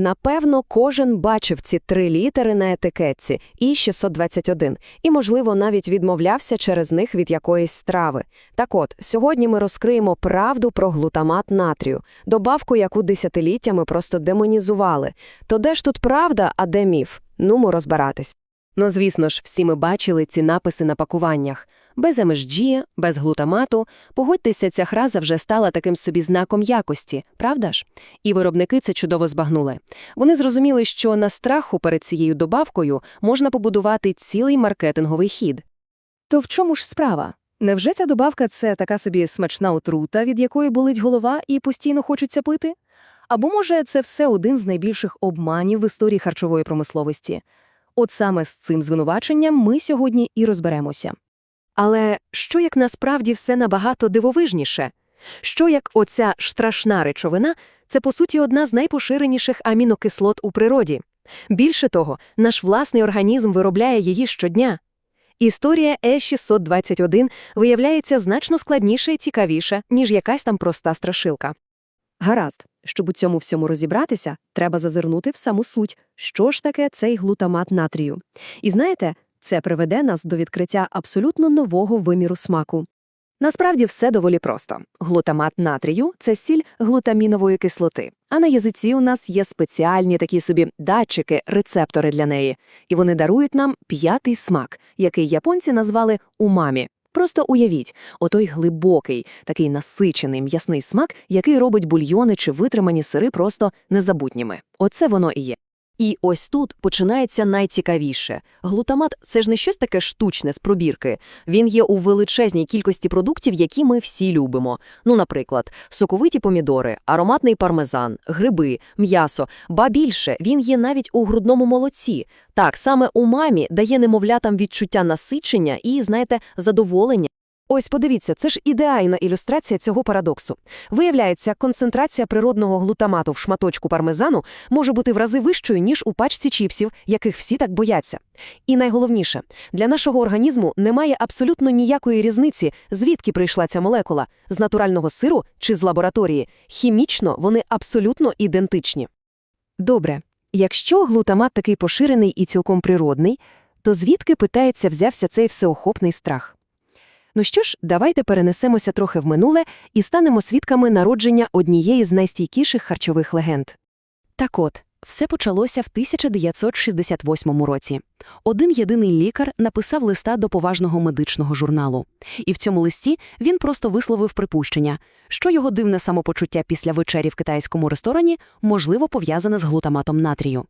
Напевно, кожен бачив ці три літери на етикетці і 621, і, можливо, навіть відмовлявся через них від якоїсь страви. Так от, сьогодні ми розкриємо правду про глутамат натрію, добавку, яку десятиліттями просто демонізували. То де ж тут правда, а де міф? Нумо розбиратись. Ну, звісно ж, всі ми бачили ці написи на пакуваннях. Без MSG, без глутамату. Погодьтеся, ця храза вже стала таким собі знаком якості, правда ж? І виробники це чудово збагнули. Вони зрозуміли, що на страху перед цією добавкою можна побудувати цілий маркетинговий хід. То в чому ж справа? Невже ця добавка це така собі смачна отрута, від якої болить голова і постійно хочеться пити? Або, може, це все один з найбільших обманів в історії харчової промисловості? От саме з цим звинуваченням ми сьогодні і розберемося. Але що як насправді все набагато дивовижніше? Що як оця страшна речовина – це, по суті, одна з найпоширеніших амінокислот у природі? Більше того, наш власний організм виробляє її щодня. Історія Е621 виявляється значно складніша і цікавіша, ніж якась там проста страшилка. Гаразд, щоб у цьому всьому розібратися, треба зазирнути в саму суть, що ж таке цей глутамат натрію. І знаєте, це приведе нас до відкриття абсолютно нового виміру смаку. Насправді все доволі просто. Глутамат натрію – це сіль глутамінової кислоти. А на язиці у нас є спеціальні такі собі датчики, рецептори для неї. І вони дарують нам п'ятий смак, який японці назвали умамі. Просто уявіть, отой глибокий, такий насичений м'ясний смак, який робить бульйони чи витримані сири просто незабутніми. Оце воно і є. І ось тут починається найцікавіше. Глутамат – це ж не щось таке штучне з пробірки. Він є у величезній кількості продуктів, які ми всі любимо. Ну, наприклад, соковиті помідори, ароматний пармезан, гриби, м'ясо. Ба більше, він є навіть у грудному молоці. Так, саме у мамі дає немовлятам відчуття насичення і, знаєте, задоволення. Ось подивіться, це ж ідеальна ілюстрація цього парадоксу. Виявляється, концентрація природного глутамату в шматочку пармезану може бути в рази вищою, ніж у пачці чіпсів, яких всі так бояться. І найголовніше, для нашого організму немає абсолютно ніякої різниці, звідки прийшла ця молекула – з натурального сиру чи з лабораторії. Хімічно вони абсолютно ідентичні. Добре, якщо глутамат такий поширений і цілком природний, то звідки, питається, взявся цей всеохопний страх? Ну що ж, давайте перенесемося трохи в минуле і станемо свідками народження однієї з найстійкіших харчових легенд. Так от, все почалося в 1968 році. Один єдиний лікар написав листа до поважного медичного журналу. І в цьому листі він просто висловив припущення, що його дивне самопочуття після вечері в китайському ресторані можливо пов'язане з глутаматом натрію.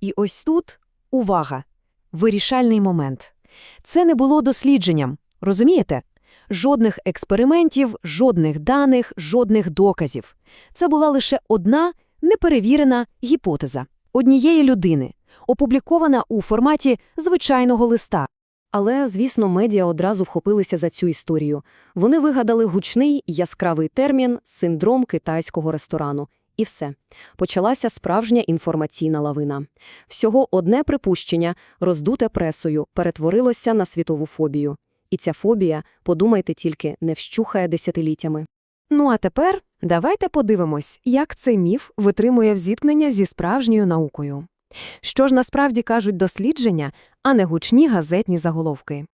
І ось тут увага! Вирішальний момент. Це не було дослідженням. Розумієте? Жодних експериментів, жодних даних, жодних доказів. Це була лише одна неперевірена гіпотеза однієї людини, опублікована у форматі звичайного листа. Але, звісно, медіа одразу вхопилися за цю історію. Вони вигадали гучний яскравий термін синдром китайського ресторану. І все. Почалася справжня інформаційна лавина. Всього одне припущення, роздуте пресою, перетворилося на світову фобію. І ця фобія, подумайте тільки, не вщухає десятиліттями. Ну а тепер давайте подивимось, як цей міф витримує взіткнення зі справжньою наукою. Що ж насправді кажуть дослідження, а не гучні газетні заголовки.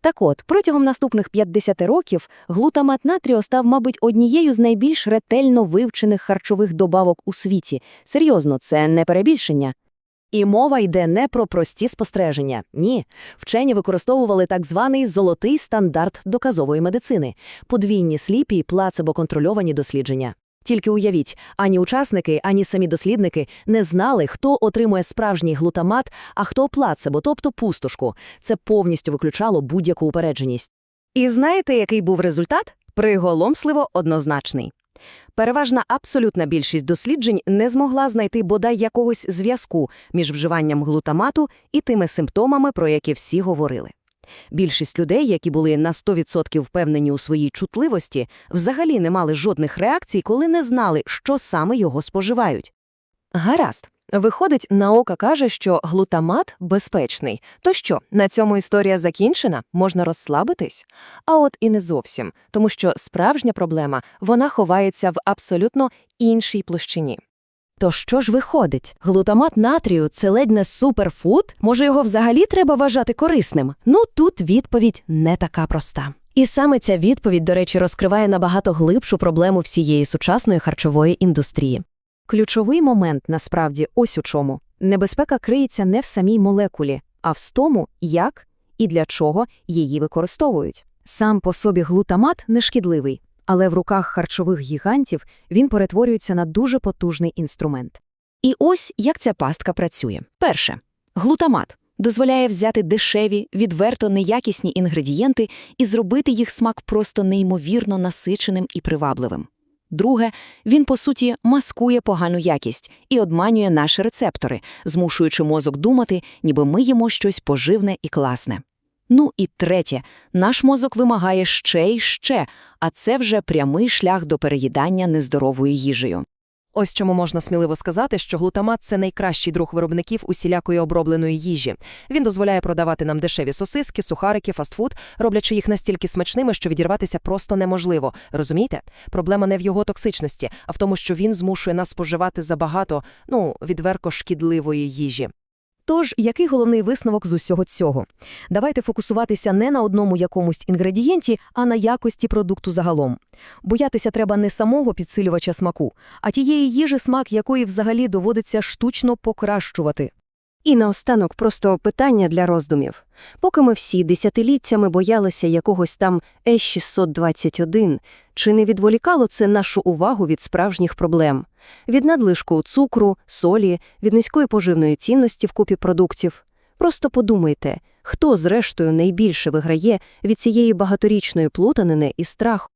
Так от, протягом наступних 50 років глутамат натрію став, мабуть, однією з найбільш ретельно вивчених харчових добавок у світі. Серйозно, це не перебільшення. І мова йде не про прості спостереження. Ні. Вчені використовували так званий золотий стандарт доказової медицини – подвійні сліпі і плацебо-контрольовані дослідження. Тільки уявіть, ані учасники, ані самі дослідники не знали, хто отримує справжній глутамат, а хто плацебо, тобто пустошку. Це повністю виключало будь-яку упередженість. І знаєте, який був результат? Приголомсливо однозначний. Переважна абсолютна більшість досліджень не змогла знайти бодай якогось зв'язку між вживанням глутамату і тими симптомами, про які всі говорили. Більшість людей, які були на 100% впевнені у своїй чутливості, взагалі не мали жодних реакцій, коли не знали, що саме його споживають. Гаразд. Виходить, наука каже, що глутамат безпечний. То що, на цьому історія закінчена, можна розслабитись? А от і не зовсім, тому що справжня проблема вона ховається в абсолютно іншій площині. То що ж виходить? Глутамат натрію – це ледь не суперфуд? Може, його взагалі треба вважати корисним? Ну, тут відповідь не така проста. І саме ця відповідь, до речі, розкриває набагато глибшу проблему всієї сучасної харчової індустрії. Ключовий момент, насправді, ось у чому. Небезпека криється не в самій молекулі, а в тому, як і для чого її використовують. Сам по собі глутамат не шкідливий, але в руках харчових гігантів він перетворюється на дуже потужний інструмент. І ось як ця пастка працює. Перше. Глутамат дозволяє взяти дешеві, відверто неякісні інгредієнти і зробити їх смак просто неймовірно насиченим і привабливим. Друге, він, по суті, маскує погану якість і обманює наші рецептори, змушуючи мозок думати, ніби ми їмо щось поживне і класне. Ну і третє, наш мозок вимагає ще й ще, а це вже прямий шлях до переїдання нездоровою їжею. Ось чому можна сміливо сказати, що глутамат це найкращий друг виробників усілякої обробленої їжі. Він дозволяє продавати нам дешеві сосиски, сухарики, фастфуд, роблячи їх настільки смачними, що відірватися просто неможливо. Розумієте? Проблема не в його токсичності, а в тому, що він змушує нас споживати забагато, ну, відверко шкідливої їжі. Тож, який головний висновок з усього цього? Давайте фокусуватися не на одному якомусь інгредієнті, а на якості продукту загалом. Боятися треба не самого підсилювача смаку, а тієї їжі, смак якої взагалі доводиться штучно покращувати. І наостанок просто питання для роздумів. Поки ми всі десятиліттями боялися якогось там С-621, чи не відволікало це нашу увагу від справжніх проблем? Від надлишку цукру, солі, від низької поживної цінності в купі продуктів? Просто подумайте, хто зрештою найбільше виграє від цієї багаторічної плутанини і страху?